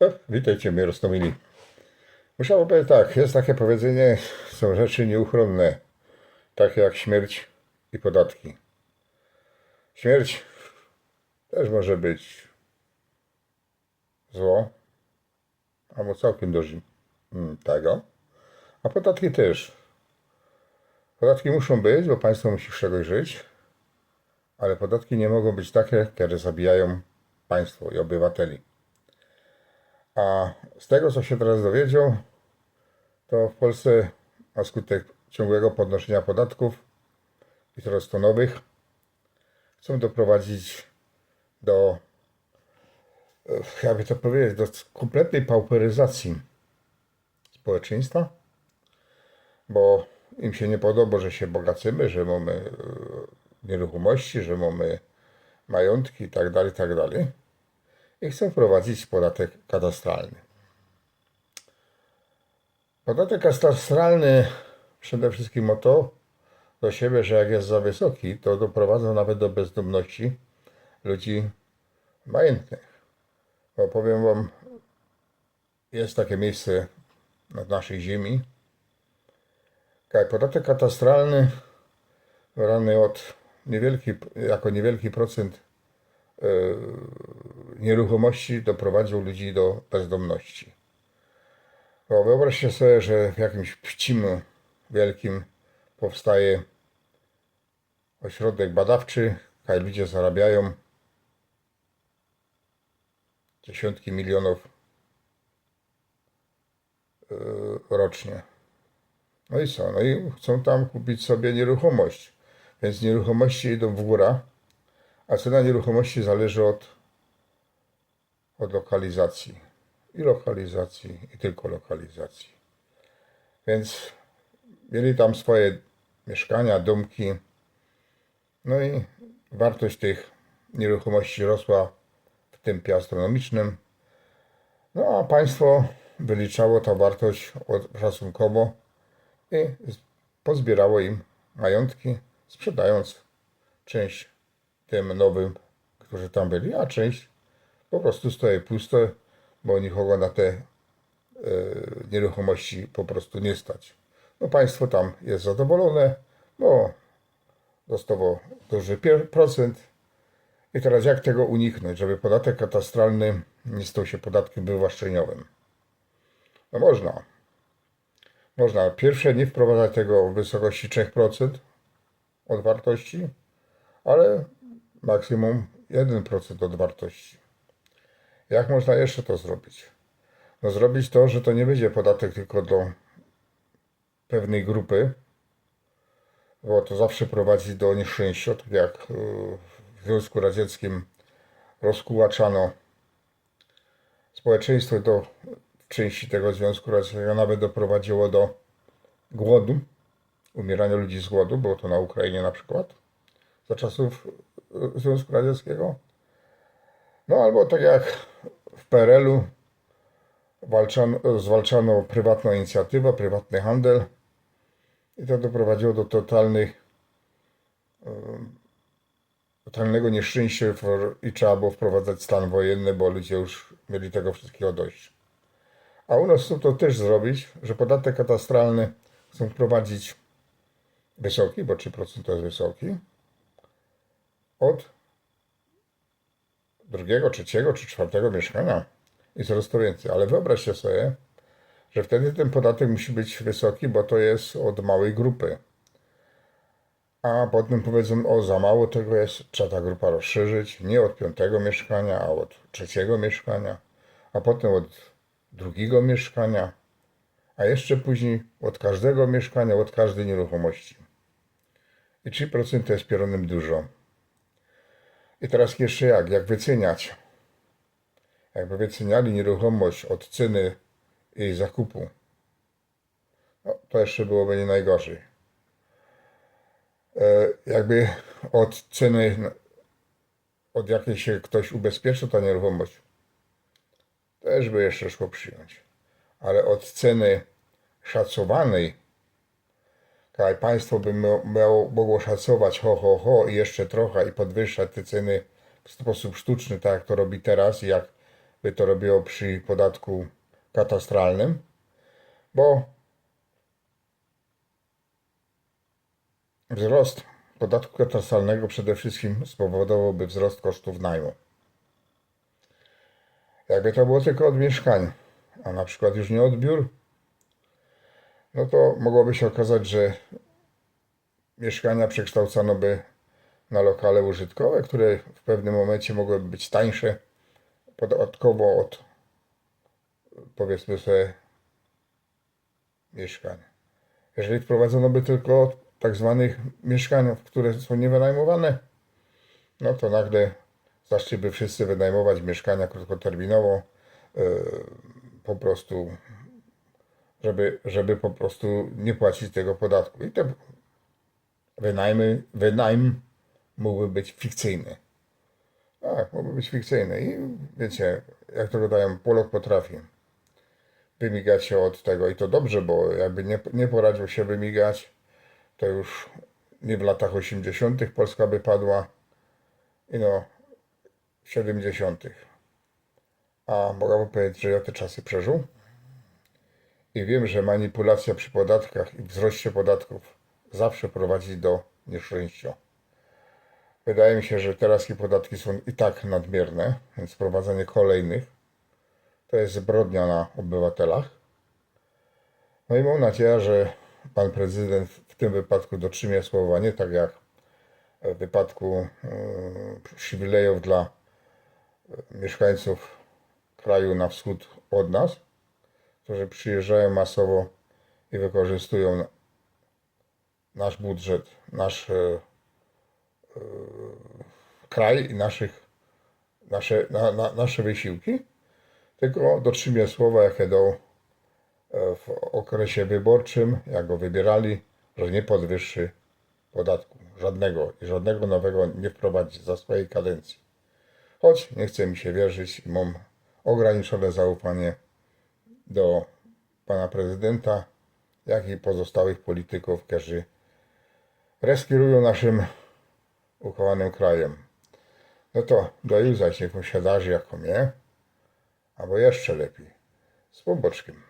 Witajcie, mnie roztomili. Musiałbym powiedzieć tak, jest takie powiedzenie, są rzeczy nieuchronne, takie jak śmierć i podatki. Śmierć też może być zło, albo całkiem do mm, tego, a podatki też. Podatki muszą być, bo państwo musi z czegoś żyć, ale podatki nie mogą być takie, które zabijają państwo i obywateli. A z tego, co się teraz dowiedział, to w Polsce na skutek ciągłego podnoszenia podatków i coraz to nowych, chcą doprowadzić do, e, jakby to powiedzieć, do kompletnej pauperyzacji społeczeństwa, bo im się nie podoba, że się bogacymy, że mamy e, nieruchomości, że mamy majątki i tak dalej, tak dalej i chcą wprowadzić podatek katastralny. Podatek katastralny przede wszystkim o to do siebie, że jak jest za wysoki, to doprowadzą nawet do bezdomności ludzi majętnych. Bo powiem Wam, jest takie miejsce na naszej ziemi, podatek katastralny brany od niewielki, jako niewielki procent nieruchomości doprowadził ludzi do bezdomności. Bo wyobraźcie sobie, że w jakimś Pcimiu wielkim powstaje ośrodek badawczy, kaj ludzie zarabiają dziesiątki milionów yy, rocznie. No i co? No i chcą tam kupić sobie nieruchomość. Więc nieruchomości idą w górę, a cena nieruchomości zależy od, od lokalizacji. I lokalizacji, i tylko lokalizacji. Więc mieli tam swoje mieszkania, domki. No i wartość tych nieruchomości rosła w tempie astronomicznym. No a państwo wyliczało tą wartość szacunkowo i pozbierało im majątki, sprzedając część tym nowym, którzy tam byli, a część po prostu stoi puste, bo nikogo na te e, nieruchomości po prostu nie stać. No państwo tam jest zadowolone, bo dostało duży procent. I teraz jak tego uniknąć, żeby podatek katastralny nie stał się podatkiem wywłaszczeniowym? No można. Można pierwsze nie wprowadzać tego w wysokości 3% od wartości, ale maksimum 1% od wartości. Jak można jeszcze to zrobić? No zrobić to, że to nie będzie podatek tylko do pewnej grupy, bo to zawsze prowadzi do nieszczęścia, tak jak y, w Związku Radzieckim rozkułaczano społeczeństwo do części tego Związku Radzieckiego nawet doprowadziło do głodu, umierania ludzi z głodu, było to na Ukrainie na przykład, za czasów y, Związku Radzieckiego. No albo tak jak w PRL-u walczano, zwalczano prywatną inicjatywę, prywatny handel i to doprowadziło do totalnych, totalnego nieszczęścia i trzeba było wprowadzać stan wojenny, bo ludzie już mieli tego wszystkiego dość. A u nas chcą to też zrobić, że podatek katastralny chcą wprowadzić wysoki, bo 3% to jest wysoki, od drugiego, trzeciego czy czwartego mieszkania i coraz to więcej. Ale wyobraźcie sobie, że wtedy ten podatek musi być wysoki, bo to jest od małej grupy. A potem powiedzą, o za mało tego jest, trzeba ta grupa rozszerzyć, nie od piątego mieszkania, a od trzeciego mieszkania, a potem od drugiego mieszkania, a jeszcze później od każdego mieszkania, od każdej nieruchomości. I 3% to jest pieronem dużo. I teraz jeszcze jak? Jak wyceniać? Jakby wyceniali nieruchomość od ceny jej zakupu, no, to jeszcze byłoby nie najgorzej. E, jakby od ceny, no, od jakiej się ktoś ubezpieczył ta nieruchomość, też by jeszcze szło przyjąć. Ale od ceny szacowanej, jak państwo by mia- miało, mogło szacować ho, ho, ho i jeszcze trochę i podwyższać te ceny w sposób sztuczny, tak jak to robi teraz i jak by to robiło przy podatku katastralnym, bo wzrost podatku katastralnego przede wszystkim spowodowałby wzrost kosztów najmu. Jakby to było tylko od mieszkań, a na przykład już nie od biur, no to mogłoby się okazać, że mieszkania przekształcono by na lokale użytkowe, które w pewnym momencie mogłyby być tańsze podatkowo od powiedzmy sobie mieszkań. Jeżeli wprowadzono by tylko tak zwanych mieszkań, które są niewynajmowane, no to nagle zaczęliby wszyscy wynajmować mieszkania krótkoterminowo, yy, po prostu, żeby, żeby po prostu nie płacić tego podatku. I te wynajmy, wynajm mógłby być fikcyjny. Tak, mógłby być fikcyjny. I wiecie, jak to gadają, Polak potrafi wymigać się od tego. I to dobrze, bo jakby nie, nie poradził się wymigać, to już nie w latach 80. Polska by padła, i no w 70. A mogę powiedzieć, że ja te czasy przeżył. I wiem, że manipulacja przy podatkach i wzroście podatków zawsze prowadzi do nieszczęścia. Wydaje mi się, że teraz i podatki są i tak nadmierne, więc wprowadzenie kolejnych to jest zbrodnia na obywatelach. No i mam nadzieję, że pan prezydent w tym wypadku dotrzyma słowa, nie tak jak w wypadku yy, przywilejów dla mieszkańców kraju na wschód od nas, którzy przyjeżdżają masowo i wykorzystują nasz budżet, nasz e, e, kraj i naszych, nasze, na, na, nasze wysiłki, tylko dotrzymie słowa, jakie dał e, w okresie wyborczym, jak go wybierali, że nie podwyższy podatku żadnego i żadnego nowego nie wprowadzi za swojej kadencji. Choć nie chce mi się wierzyć i mam ograniczone zaufanie do pana prezydenta, jak i pozostałych polityków, którzy reskirują naszym ukochanym krajem. No to do jutra się posiadarzy jako mnie, albo jeszcze lepiej, z poboczkiem.